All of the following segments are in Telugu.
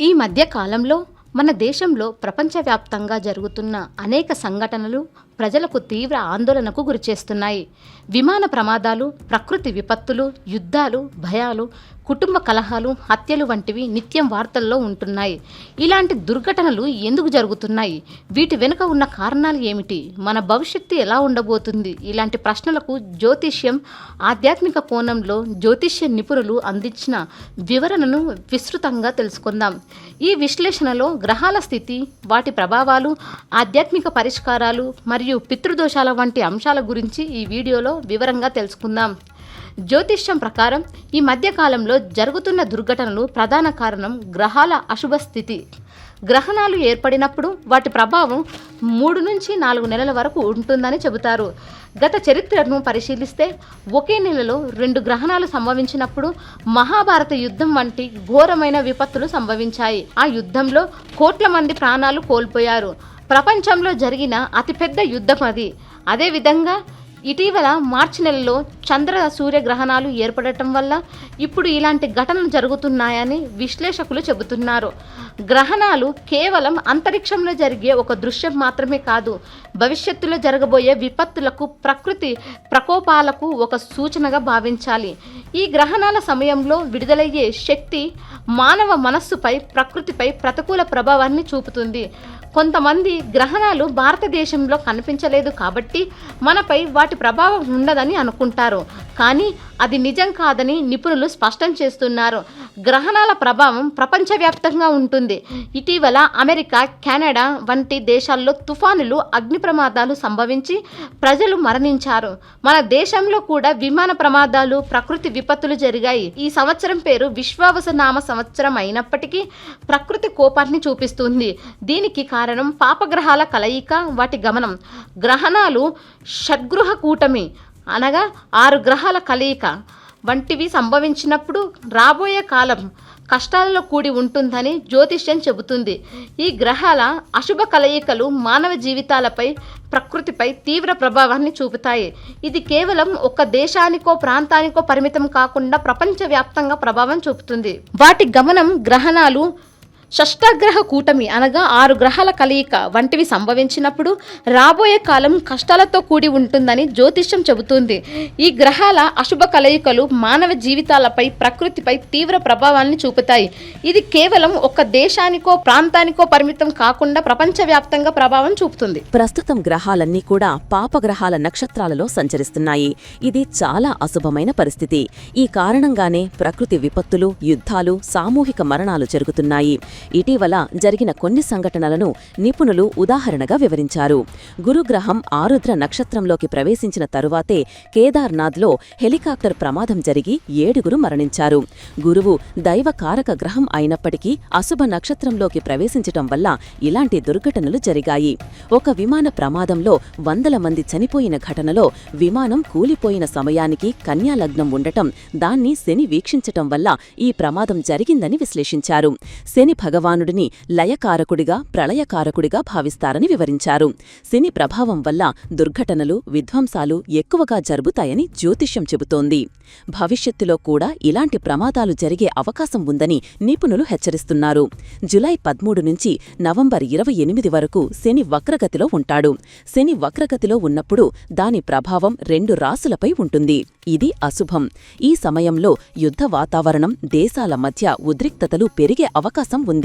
ఈ మధ్య కాలంలో మన దేశంలో ప్రపంచవ్యాప్తంగా జరుగుతున్న అనేక సంఘటనలు ప్రజలకు తీవ్ర ఆందోళనకు గురిచేస్తున్నాయి విమాన ప్రమాదాలు ప్రకృతి విపత్తులు యుద్ధాలు భయాలు కుటుంబ కలహాలు హత్యలు వంటివి నిత్యం వార్తల్లో ఉంటున్నాయి. ఇలాంటి దుర్ఘటనలు ఎందుకు జరుగుతున్నాయి? వీటి వెనుక ఉన్న కారణాలు ఏమిటి? మన భవిష్యత్తు ఎలా ఉండబోతుంది? ఇలాంటి ప్రశ్నలకు జ్యోతిష్యం ఆధ్యాత్మిక కోణంలో జ్యోతిష్య నిపుణులు అందించిన వివరణను విస్తృతంగా తెలుసుకుందాం. ఈ విశ్లేషణలో గ్రహాల స్థితి వాటి ప్రభావాలు ఆధ్యాత్మిక పరిష్కారాలు మరియు మరియు పితృదోషాల వంటి అంశాల గురించి ఈ వీడియోలో వివరంగా తెలుసుకుందాం. జ్యోతిష్యం ప్రకారం ఈ మధ్యకాలంలో జరుగుతున్న దుర్ఘటనలు ప్రధాన కారణం గ్రహాల అశుభ స్థితి. గ్రహణాలు ఏర్పడినప్పుడు వాటి ప్రభావం మూడు నుంచి నాలుగు నెలల వరకు ఉంటుందని చెబుతారు. గత చరిత్రను పరిశీలిస్తే ఒకే నెలలో రెండు గ్రహణాలు సంభవించినప్పుడు మహాభారత యుద్ధం వంటి ఘోరమైన విపత్తులు సంభవించాయి. ఆ యుద్ధంలో కోట్ల మంది ప్రాణాలు కోల్పోయారు. ప్రపంచంలో జరిగిన అతిపెద్ద యుద్ధం అది. అదేవిధంగా ఇటీవల మార్చి నెలలో చంద్ర సూర్య గ్రహణాలు ఏర్పడటం వల్ల ఇప్పుడు ఇలాంటి ఘటనలు జరుగుతున్నాయని విశ్లేషకులు చెబుతున్నారు. గ్రహణాలు కేవలం అంతరిక్షంలో జరిగే ఒక దృశ్యం మాత్రమే కాదు భవిష్యత్తులో జరగబోయే విపత్తులకు ప్రకృతి ప్రకోపాలకు ఒక సూచనగా భావించాలి. ఈ గ్రహణాల సమయంలో విడుదలయ్యే శక్తి మానవ మనస్సుపై ప్రకృతిపై ప్రతికూల ప్రభావాన్ని చూపుతుంది. కొంతమంది గ్రహణాలు భారతదేశంలో కనిపించలేదు కాబట్టి మనపై వాటి ప్రభావం ఉండదని అనుకుంటారు. కానీ అది నిజం కాదని నిపుణులు స్పష్టం చేస్తున్నారు. గ్రహణాల ప్రభావం ప్రపంచవ్యాప్తంగా ఉంటుంది. ఇటీవల అమెరికా కెనడా వంటి దేశాల్లో తుఫానులు అగ్ని ప్రమాదాలు సంభవించి ప్రజలు మరణించారు. మన దేశంలో కూడా విమాన ప్రమాదాలు ప్రకృతి విపత్తులు జరిగాయి. ఈ సంవత్సరం పేరు విశ్వావసనామ సంవత్సరం అయినప్పటికీ ప్రకృతి కోపాన్ని చూపిస్తుంది. దీనికి కారణం పాపగ్రహాల కలయిక వాటి గమనం. గ్రహణాలు షడ్గృహ కూటమి అనగా ఆరు గ్రహాల కలయిక. వంటివి సంభవించినప్పుడు రాబోయే కాలం కష్టాలలో కూడి ఉంటుందని జ్యోతిష్యం చెబుతుంది. ఈ గ్రహాల అశుభ కలయికలు మానవ జీవితాలపై ప్రకృతిపై తీవ్ర ప్రభావాన్ని చూపుతాయి. ఇది కేవలం ఒక దేశానికో ప్రాంతానికో పరిమితం కాకుండా ప్రపంచవ్యాప్తంగా ప్రభావం చూపుతుంది. వాటి గమనం గ్రహణాలు షష్టాగ్రహ కూటమి అనగా ఆరు గ్రహాల కలయిక వంటివి సంభవించినప్పుడు రాబోయే కాలం కష్టాలతో కూడి ఉంటుందని జ్యోతిష్యం చెబుతుంది. ఈ గ్రహాల అశుభ కలయికలు మానవ జీవితాలపై ప్రకృతిపై తీవ్ర ప్రభావాన్ని చూపుతాయి. ఇది కేవలం ఒక దేశానికో ప్రాంతానికో పరిమితం కాకుండా ప్రపంచవ్యాప్తంగా ప్రభావం చూపుతుంది. ప్రస్తుతం గ్రహాలన్నీ కూడా పాపగ్రహాల నక్షత్రాలలో సంచరిస్తున్నాయి. ఇది చాలా అశుభమైన పరిస్థితి. ఈ కారణంగానే ప్రకృతి విపత్తులు యుద్ధాలు సామూహిక మరణాలు జరుగుతున్నాయి. ఇటీవల జరిగిన కొన్ని సంఘటనలను నిపుణులు ఉదాహరణగా వివరించారు. గురుగ్రహం ఆరుద్ర నక్షత్రంలోకి ప్రవేశించిన తరువాతే కేదార్నాథ్లో హెలికాప్టర్ ప్రమాదం జరిగి ఏడుగురు మరణించారు. గురువు దైవకారక గ్రహం అయినప్పటికీ అశుభ నక్షత్రంలోకి ప్రవేశించటం వల్ల ఇలాంటి దుర్ఘటనలు జరిగాయి. ఒక విమాన ప్రమాదంలో వందల మంది చనిపోయిన ఘటనలో విమానం కూలిపోయిన సమయానికి కన్యాలగ్నం ఉండటం దాన్ని శని వీక్షించటం వల్ల ఈ ప్రమాదం జరిగిందని విశ్లేషించారు. శని భగవానుడిని లయకారకుడిగా ప్రళయకారకుడిగా భావిస్తారని వివరించారు. శని ప్రభావం వల్ల దుర్ఘటనలు విధ్వంసాలు ఎక్కువగా జరుగుతాయని జ్యోతిష్యం చెబుతోంది. భవిష్యత్తులో కూడా ఇలాంటి ప్రమాదాలు జరిగే అవకాశం ఉందని నిపుణులు హెచ్చరిస్తున్నారు. జులై పదమూడు నుంచి నవంబర్ ఇరవై ఎనిమిది వరకు శని వక్రగతిలో ఉంటాడు. శని వక్రగతిలో ఉన్నప్పుడు దాని ప్రభావం రెండు రాసులపై ఉంటుంది. ఇది అశుభం. ఈ సమయంలో యుద్ధ వాతావరణం దేశాల మధ్య ఉద్రిక్తతలు పెరిగే అవకాశం ఉంది.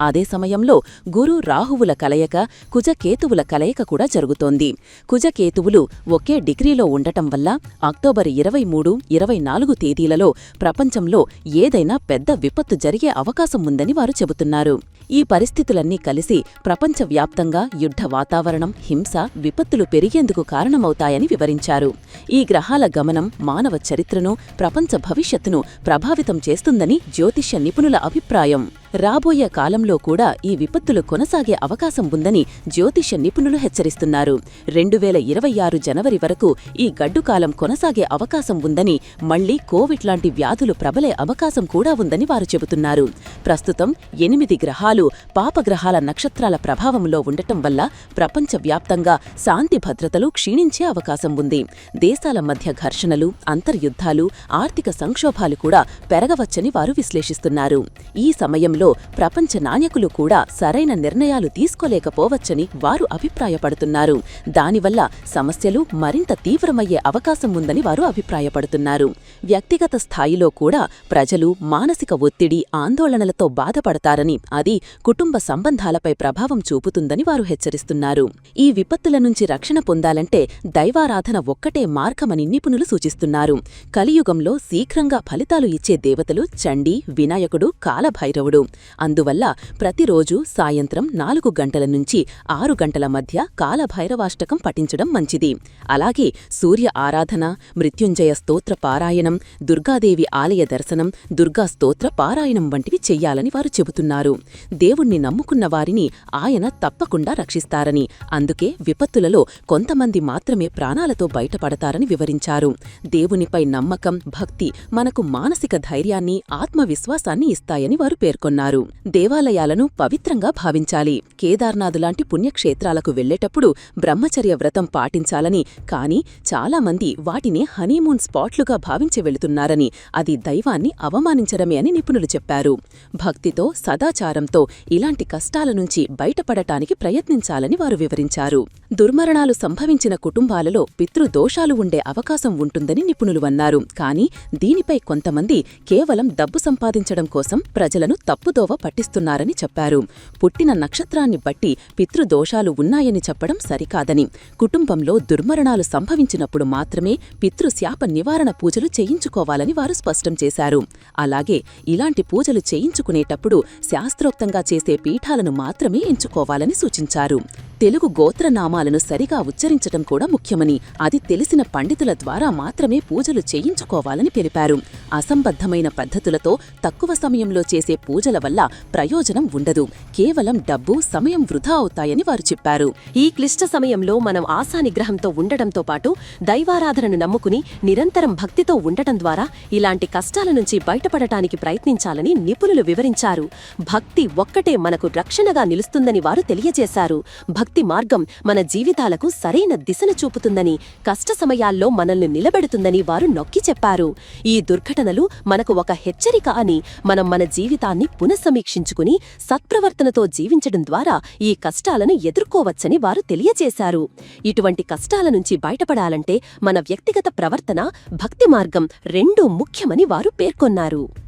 అదే సమయంలో గురు రాహువుల కలయిక కుజకేతువుల కలయిక కూడా జరుగుతోంది. కుజకేతువులు ఒకే డిగ్రీలో ఉండటం వల్ల అక్టోబర్ ఇరవై మూడు ఇరవై నాలుగు తేదీలలో ప్రపంచంలో ఏదైనా పెద్ద విపత్తు జరిగే అవకాశం ఉందని వారు చెబుతున్నారు. ఈ పరిస్థితులన్నీ కలిసి ప్రపంచవ్యాప్తంగా యుద్ధ వాతావరణం హింస విపత్తులు పెరిగేందుకు కారణమవుతాయని వివరించారు. ఈ గ్రహాల గమనం మానవ చరిత్రను ప్రపంచ భవిష్యత్తును ప్రభావితం చేస్తుందని జ్యోతిష్య నిపుణుల అభిప్రాయం. రాబోయే కాలంలో కూడా ఈ విపత్తులు కొనసాగే అవకాశం ఉందని జ్యోతిష నిపుణులు హెచ్చరిస్తున్నారు. రెండు వేల ఇరవై ఆరు జనవరి వరకు ఈ గడ్డుకాలం కొనసాగే అవకాశం ఉందని మళ్ళీ కోవిడ్ లాంటి వ్యాధులు ప్రబలే అవకాశం కూడా ఉందని వారు చెబుతున్నారు. ప్రస్తుతం ఎనిమిది గ్రహాలు పాపగ్రహాల నక్షత్రాల ప్రభావంలో ఉండటం వల్ల ప్రపంచవ్యాప్తంగా శాంతి భద్రతలు క్షీణించే అవకాశం ఉంది. దేశాల మధ్య ఘర్షణలు అంతర్యుద్ధాలు ఆర్థిక సంక్షోభాలు కూడా పెరగవచ్చని వారు విశ్లేషిస్తున్నారు. ఈ సమయంలో విషయంలో ప్రపంచ నాయకులు కూడా సరైన నిర్ణయాలు తీసుకోలేకపోవచ్చని వారు అభిప్రాయపడుతున్నారు. దానివల్ల సమస్యలు మరింత తీవ్రమయ్యే అవకాశం ఉందని వారు అభిప్రాయపడుతున్నారు. వ్యక్తిగత స్థాయిలో కూడా ప్రజలు మానసిక ఒత్తిడి ఆందోళనలతో బాధపడతారని అది కుటుంబ సంబంధాలపై ప్రభావం చూపుతుందని వారు హెచ్చరిస్తున్నారు. ఈ విపత్తుల నుంచి రక్షణ పొందాలంటే దైవారాధన ఒక్కటే మార్గమని నిపుణులు సూచిస్తున్నారు. కలియుగంలో శీఘ్రంగా ఫలితాలు ఇచ్చే దేవతలు చండీ వినాయకుడు కాలభైరవుడు. అందువల్ల ప్రతిరోజు సాయంత్రం నాలుగు గంటల నుంచి ఆరు గంటల మధ్య కాలభైరవాష్టకం పఠించడం మంచిది. అలాగే సూర్య ఆరాధన మృత్యుంజయ స్తోత్ర పారాయణం దుర్గాదేవి ఆలయ దర్శనం దుర్గా స్తోత్ర పారాయణం వంటివి చెయ్యాలని వారు చెబుతున్నారు. దేవుణ్ణి నమ్ముకున్న వారిని ఆయన తప్పకుండా రక్షిస్తారని అందుకే విపత్తులలో కొంతమంది మాత్రమే ప్రాణాలతో బయటపడతారని వివరించారు. దేవునిపై నమ్మకం భక్తి మనకు మానసిక ధైర్యాన్ని ఆత్మవిశ్వాసాన్ని ఇస్తాయని వారు పేర్కొన్నారు. దేవాలయాలను పవిత్రంగా భావించాలి. కేదార్నాథులాంటి పుణ్యక్షేత్రాలకు వెళ్ళేటప్పుడు బ్రహ్మచర్య వ్రతం పాటించాలని కానీ చాలామంది వాటిని హనీమూన్ స్పాట్లుగా భావించి వెళుతున్నారని అది దైవాన్ని అవమానించడమే అని నిపుణులు చెప్పారు. భక్తితో సదాచారంతో ఇలాంటి కష్టాల నుంచి బయటపడటానికి ప్రయత్నించాలని వారు వివరించారు. దుర్మరణాలు సంభవించిన కుటుంబాలలో పితృదోషాలు ఉండే అవకాశం ఉంటుందని నిపుణులు అన్నారు. కానీ దీనిపై కొంతమంది కేవలం డబ్బు సంపాదించడం కోసం ప్రజలను తప్పుదోవ పట్టిస్తున్నారని చెప్పారు. పుట్టిన నక్షత్రాన్ని బట్టి పితృదోషాలు ఉన్నాయని చెప్పడం సరికాదని. కుటుంబంలో దుర్మరణాలు సంభవించినప్పుడు మాత్రమే పితృశాప నివారణ పూజలు చేయించుకోవాలని వారు స్పష్టం చేశారు. అలాగే ఇలాంటి పూజలు చేయించుకునేటప్పుడు శాస్త్రోక్తంగా చేసే పీఠాలను మాత్రమే ఎంచుకోవాలని సూచించారు. తెలుగు గోత్రనామాలను సరిగా ఉచ్చరించటం కూడా ముఖ్యమని అది తెలిసిన పండితుల ద్వారా మాత్రమే పూజలు చేయించుకోవాలని తెలిపారు. అసంబద్ధమైన పద్ధతులతో తక్కువ సమయంలో చేసే పూజల వల్ల ప్రయోజనం ఉండదు. కేవలం డబ్బు సమయం వృధా అవుతాయని వారు చెప్పారు. ఈ క్లిష్ట సమయంలో మనం ఆశానిగ్రహంతో ఉండటంతో పాటు దైవారాధనను నమ్ముకుని నిరంతరం భక్తితో ఉండటం ద్వారా ఇలాంటి కష్టాల నుంచి బయటపడటానికి ప్రయత్నించాలని నిపుణులు వివరించారు. భక్తి ఒక్కటే మనకు రక్షణగా నిలుస్తుందని వారు తెలియజేశారు. భక్తి మార్గం మన జీవితాలకు సరైన దిశను చూపుతుందని కష్ట సమయాల్లో మనల్ని నిలబెడుతుందని వారు నొక్కి చెప్పారు. ఈ దుర్ఘటనలు మనకు ఒక హెచ్చరిక అని మనం మన జీవితాన్ని పునఃసమీక్షించుకుని సత్ప్రవర్తనతో జీవించడం ద్వారా ఈ కష్టాలను ఎదుర్కోవచ్చని వారు తెలియజేశారు. ఇటువంటి కష్టాల నుంచి బయటపడాలంటే మన వ్యక్తిగత ప్రవర్తన భక్తి మార్గం రెండూ ముఖ్యమని వారు పేర్కొన్నారు.